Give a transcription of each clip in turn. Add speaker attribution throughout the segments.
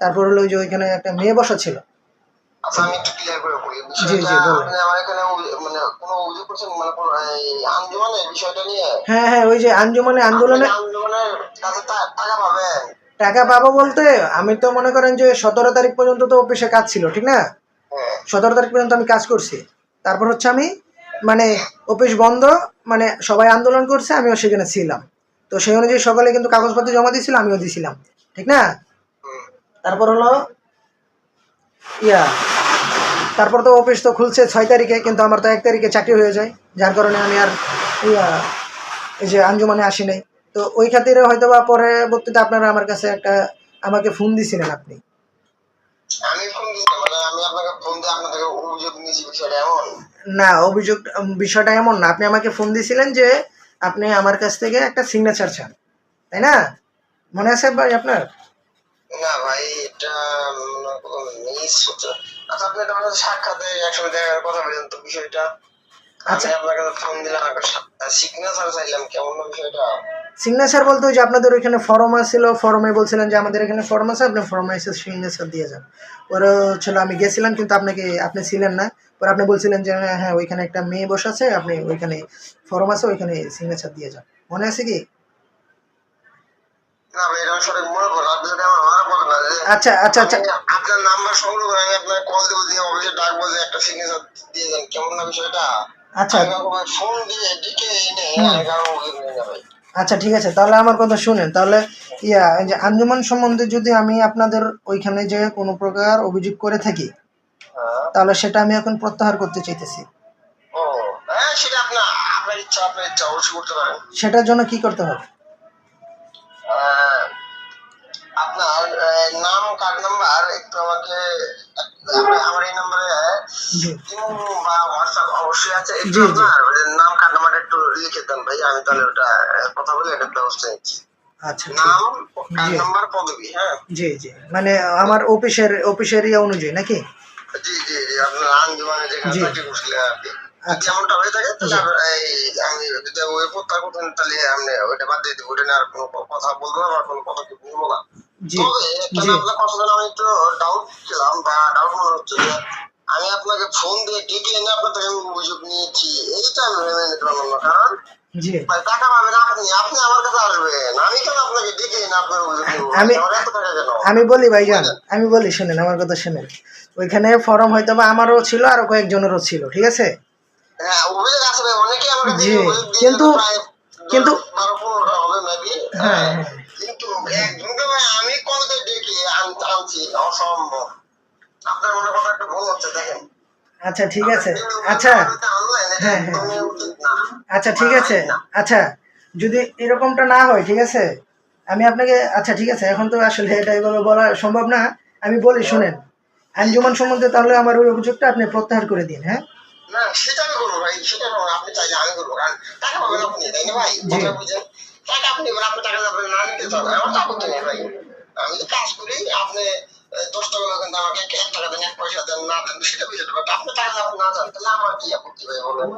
Speaker 1: তারপর হলো ওই যে ওইখানে একটা মেয়ে বসা ছিল।
Speaker 2: আচ্ছা আমি একটু ক্লিয়ার করে বলি
Speaker 1: জি, জি,
Speaker 2: বিষয়টা আমার এখানে মানে কোনো অভিযোগ করছেন? মানে কোনো আঞ্জুমানের বিষয়টা নিয়ে?
Speaker 1: হ্যাঁ হ্যাঁ ওই যে আঞ্জুমানে আন্দোলনে
Speaker 2: কাছে টাকা পাবেন?
Speaker 1: টাকা পাবো বলতে আমি তো মনে করেন যে সতেরো তারিখ পর্যন্ত তো অফিসে কাজ ছিল ঠিক না?
Speaker 2: হ্যাঁ।
Speaker 1: সতেরো তারিখ পর্যন্ত আমি কাজ করছি। তারপর হচ্ছে আমি মানে অফিস বন্ধ মানে সবাই আন্দোলন করছে আমিও সেখানে ছিলাম। তো সেই অনুযায়ী সকালে কিন্তু কাগজপত্র জমা দিয়েছিল আমিও দিয়েছিলাম ঠিক না। তারপর হলো ইয়া তারপর তো অফিস তো খুলছে ছয় তারিখে কিন্তু আমার তো এক তারিখে চাকরি হয়ে যায়। যার কারণে আমি আর ইয়া এই যে আঞ্জুমানে আসি নাই। তো ওই খাতিরে হয়তো বা পরবর্তীতে আপনারা আমার কাছে একটা আমাকে ফোন দিছিলেন আপনি।
Speaker 2: মানে
Speaker 1: না অভিযোগ বিষয়টা এমন না। আপনি আমাকে ফোন দিছিলেন যে আপনি আমার কাছ থেকে একটা সিগনেচার চান। তাই না? মনে আছে ভাই আপনার?
Speaker 2: না ভাই এটা মিস হচ্ছে। আচ্ছা আপনি এটা আমাদের সাক্ষাতে একসঙ্গে দেখার কথা বলেন তো বিষয়টা।
Speaker 1: আচ্ছা।
Speaker 2: আমি আপনার কাছে ফোন দিলাম সিগনেচার চাইলাম কেমন বিষয়টা?
Speaker 1: সিগনেচার বলতে ওই যে আপনাদের ওইখানে ফর্ম ছিল ফর্মে বলছিলেন যে আমাদের এখানে ফর্ম আছে আপনি ফর্মে এসে সিগনেচার দিয়ে যান। ওরা ছিল আমি গেছিলাম কিন্তু আপনাকে আপনি ছিলেন না। পরে আপনি বলছিলেন যে হ্যাঁ হ্যাঁ ওইখানে একটা মেয়ে বসে আছে আপনি ওইখানে ফর্ম আছে ওইখানে সিগনেচার দিয়ে যান। মনে আছে কি
Speaker 2: না ভাই এটা সঠিক মনে করো আপনি যদি আমার মনে করো না যে
Speaker 1: আচ্ছা আচ্ছা আচ্ছা।
Speaker 2: আপনার নাম্বার সংগ্রহ করে আমি আপনার কল দেবো দিয়ে অফিসে ডাকবো যে একটা সিগনেচার দিয়ে দেন কেমন না বিষয়টা?
Speaker 1: আচ্ছা।
Speaker 2: ফোন দিয়ে ডেকে এনে
Speaker 1: আচ্ছা ঠিক আছে তাহলে আমার কথা শুনেন তাহলে ইয়া যে আঞ্জুমান সম্বন্ধে যদি আমি আপনাদের ওইখানে যে কোনো প্রকার অভিযোগ করে থাকি
Speaker 2: হ্যাঁ।
Speaker 1: তাহলে সেটা আমি এখন প্রত্যাহার করতে চাইতেছি।
Speaker 2: ও হ্যাঁ
Speaker 1: সেটার জন্য কি করতে হবে?
Speaker 2: আমার- আমার এই নম্বরে বা হোয়াটসঅ্যাপ অবশ্যই আছে। একটু
Speaker 1: জি, জি।
Speaker 2: আপনার নাম কার্ড নাম্বারটা একটু লিখে দেন ভাই আমি তাহলে ওটা কথা বলে এটা ব্যবস্থা নিচ্ছি।
Speaker 1: আচ্ছা
Speaker 2: হ্যাঁ?
Speaker 1: মানে আমার অফিসের অফিসের ইয়ে অনুযায়ী নাকি?
Speaker 2: জি জি জি আপনার আঞ্জুমানে যেখানে চাকরি করছিলেন আর কি।
Speaker 1: আচ্ছা।
Speaker 2: যেমনটা হয়ে থাকে আমি যদি ওই প্রত্যাহার করতেন তাহলে আমি ওইটা বাদ দিয়ে দিব। ওইটা নিয়ে আর কোনো কথা বলব না বা কোনো কথা কি বলব না। একটা আমি একটু ডাউট ছিলাম বা ডাউট মনে হচ্ছে যে আমি আপনাকে ফোন দিয়ে ডেকে এনে আপনার থেকে আমি অভিযোগ নিয়েছি। এইটা আমি মেনে নিতে পারলাম না কারণ ভাই টাকা পাবেন আপনি আপনি আমার কাছে আসবেন। আমি কেন আপনাকে ডেকে এনে আপনার
Speaker 1: আমি-
Speaker 2: আমার এত টাকা কেন?
Speaker 1: আমি বলি ভাইজান আমি বলি শুনেন আমার কথা শুনেন। ওইখানে ফর্ম হয়তো বা আমারও ছিল আরও কয়েকজনেরও ছিল ঠিক আছে?
Speaker 2: হ্যাঁ
Speaker 1: জি, কিন্তু- কিন্তু-
Speaker 2: মেবি
Speaker 1: হ্যাঁ, হ্যাঁ।
Speaker 2: কিন্তু অসম্ভব। আপনার মনে কথা একটু ভুল হচ্ছে দেখেন।
Speaker 1: আচ্ছা ঠিক আছে। আচ্ছা। হ্যাঁ, হ্যাঁ। আচ্ছা ঠিক আছে। আচ্ছা যদি এরকমটা না হয় ঠিক আছে? আমি আপনাকে আচ্ছা ঠিক আছে। এখন তো আসলে এটা এভাবে বলা সম্ভব না। আমি বলি শুনেন। আঞ্জুমান সম্বন্ধে তাহলে আমার ওই অভিযোগটা আপনি প্রত্যাহার করে দিন হ্যাঁ?
Speaker 2: না সেটা আমি করব ভাই সেটা আপনি চাইলে আমি করব কারণ টাকা পাবেন আপনি তাই না ভাই?
Speaker 1: জি।
Speaker 2: বুঝেন। টাকা আপনি আপনি টাকা না নিতে হবে। আমার তো আপত্তি নেই ভাই। আমি তো কাজ করি আপনি দশ টাকা লাগেন আমাকে এক টাকা দেন এক পয়সা দেন না দেন সেটা বিষয়টা বাট আপনি টাকা যাবেন না যান তাহলে আমার কি আপত্তি ভাই বলেন?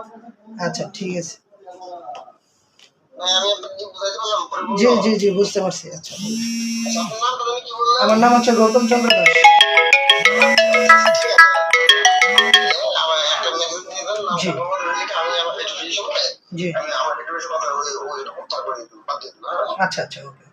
Speaker 1: আচ্ছা ঠিক আছে? জি জি জি বুঝতে পারছি আচ্ছা।
Speaker 2: আচ্ছা,
Speaker 1: আমার নাম হচ্ছে গৌতম চন্দ্র দাস।
Speaker 2: দেন
Speaker 1: জি। জি? আচ্ছা আচ্ছা ওকে।